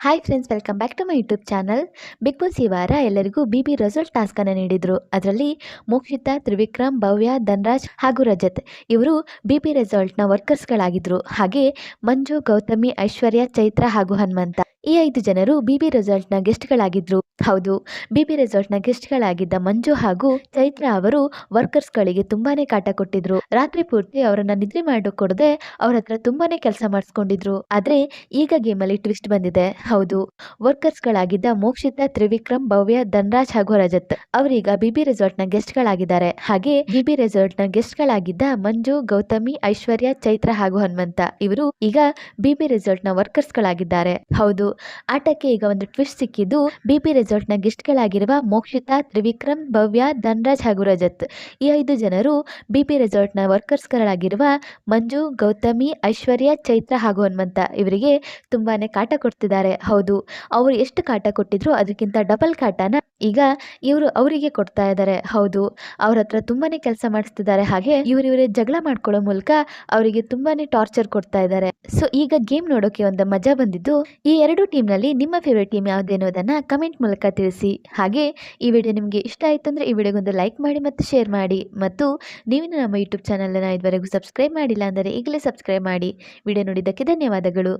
Hi friends welcome back to my YouTube channel Bigg Boss ಈ ವಾರ ಎಲ್ಲರಿಗೂ B B result ಟಾಸ್ಕನ್ನು ನೀಡಿದರು. ಅದರಲ್ಲಿ ಮೋಕ್ಷಿತಾ, ತ್ರಿವಿಕ್ರಮ್, ಭವ್ಯ, ಧನ್ರಾಜ್ ಹಾಗೂ ರಜತ್ ಇವರು ಬಿ ಬಿ ರೆಸಾರ್ಟ್ನ ವರ್ಕರ್ಸ್ಗಳಾಗಿದ್ದರು ಹಾಗೆ ಮಂಜು, ಗೌತಮಿ, ಐಶ್ವರ್ಯ, ಚೈತ್ರ ಹಾಗೂ ಹನುಮಂತ. ಈ ಐದು ಜನರು ಬಿಬಿ ರೆಸಾರ್ಟ್ನ ಗೆಸ್ಟ್ಗಳಾಗಿದ್ರು. ಹೌದು, ಬಿಬಿ ರೆಸಾರ್ಟ್ನ ಗೆಸ್ಟ್ಗಳಾಗಿದ್ದ ಮಂಜು ಹಾಗೂ ಚೈತ್ರ ಅವರು ವರ್ಕರ್ಸ್ಗಳಿಗೆ ತುಂಬಾನೇ ಕಾಟ ಕೊಟ್ಟಿದ್ರು. ರಾತ್ರಿ ಪೂರ್ತಿ ಅವರನ್ನ ನಿದ್ರೆ ಮಾಡಿಕೊಡದೆ ಅವ್ರ ಹತ್ರ ತುಂಬಾನೇ ಕೆಲಸ ಮಾಡಿಸ್ಕೊಂಡಿದ್ರು. ಆದ್ರೆ ಈಗ ಗೇಮಲ್ಲಿ ಟ್ವಿಸ್ಟ್ ಬಂದಿದೆ. ಹೌದು, ವರ್ಕರ್ಸ್ಗಳಾಗಿದ್ದ ಮೋಕ್ಷಿತ, ತ್ರಿವಿಕ್ರಮ್, ಭವ್ಯ, ಧನ್ರಾಜ್ ಹಾಗೂ ರಜತ್ ಅವರೀಗ ಬಿಬಿ ರೆಸಾರ್ಟ್ನ ಗೆಸ್ಟ್ಗಳಾಗಿದ್ದಾರೆ. ಹಾಗೆ ಬಿಬಿ ರೆಸಾರ್ಟ್ನ ಗೆಸ್ಟ್ಗಳಾಗಿದ್ದ ಮಂಜು, ಗೌತಮಿ, ಐಶ್ವರ್ಯ, ಚೈತ್ರ ಹಾಗೂ ಹನುಮಂತ ಇವರು ಈಗ ಬಿಬಿ ರೆಸಾರ್ಟ್ನ ವರ್ಕರ್ಸ್ಗಳಾಗಿದ್ದಾರೆ. ಹೌದು ಆಟಕ್ಕೆ ಈಗ ಒಂದು ಟ್ವಿಸ್ಟ್ ಸಿಕ್ಕಿದ್ದು ಬಿಬಿ ರೆಸಾರ್ಟ್ನ ಗೆಸ್ಟ್ಗಳಾಗಿರುವ ಮೋಕ್ಷಿತಾ, ತ್ರಿವಿಕ್ರಮ್, ಭವ್ಯ, ಧನ್ರಾಜ್ ಹಾಗೂ ರಜತ್. ಈ ಐದು ಜನರು ಬಿಬಿ ರೆಸಾರ್ಟ್ನ ವರ್ಕರ್ಸ್ಗಳಾಗಿರುವ ಮಂಜು, ಗೌತಮಿ, ಐಶ್ವರ್ಯ, ಚೈತ್ರ ಹಾಗೂ ಹನುಮಂತ ಇವರಿಗೆ ತುಂಬಾನೇ ಕಾಟ ಕೊಡ್ತಿದ್ದಾರೆ. ಹೌದು, ಅವರು ಎಷ್ಟು ಕಾಟ ಕೊಟ್ಟಿದ್ರು ಅದಕ್ಕಿಂತ ಡಬಲ್ ಕಾಟನ ಈಗ ಇವರು ಅವರಿಗೆ ಕೊಡ್ತಾ ಇದ್ದಾರೆ ಹೌದು, ಅವ್ರ ಹತ್ರ ತುಂಬಾನೇ ಕೆಲಸ ಮಾಡಿಸ್ತಿದ್ದಾರೆ ಹಾಗೆ ಇವರಿವರೇ ಜಗಳ ಮಾಡ್ಕೊಳ್ಳೋ ಮೂಲಕ ಅವರಿಗೆ ತುಂಬಾನೇ ಟಾರ್ಚರ್ ಕೊಡ್ತಾ ಇದ್ದಾರೆ ಸೊ ಈಗ ಗೇಮ್ ನೋಡೋಕೆ ಒಂದು ಮಜಾ ಬಂದಿದ್ದು, ಈ ಎರಡು ಟೀಮ್ನಲ್ಲಿ ನಿಮ್ಮ ಫೇವರೇಟ್ ಟೀಮ್ ಯಾವ್ದು ಅನ್ನೋದನ್ನ ಕಮೆಂಟ್ ಮೂಲಕ ತಿಳಿಸಿ. ಹಾಗೆ ಈ ವಿಡಿಯೋ ನಿಮಗೆ ಇಷ್ಟ ಆಯ್ತು ಅಂದ್ರೆ ಈ ವಿಡಿಯೋಗೊಂದು ಲೈಕ್ ಮಾಡಿ ಮತ್ತು ಶೇರ್ ಮಾಡಿ. ಮತ್ತು ನೀವಿನ ನಮ್ಮ ಯೂಟ್ಯೂಬ್ ಚಾನಲನ್ನು ಇದುವರೆಗೂ ಸಬ್ಸ್ಕ್ರೈಬ್ ಮಾಡಿಲ್ಲ ಅಂದರೆ ಈಗಲೇ ಸಬ್ಸ್ಕ್ರೈಬ್ ಮಾಡಿ. ವಿಡಿಯೋ ನೋಡಿದ್ದಕ್ಕೆ ಧನ್ಯವಾದಗಳು.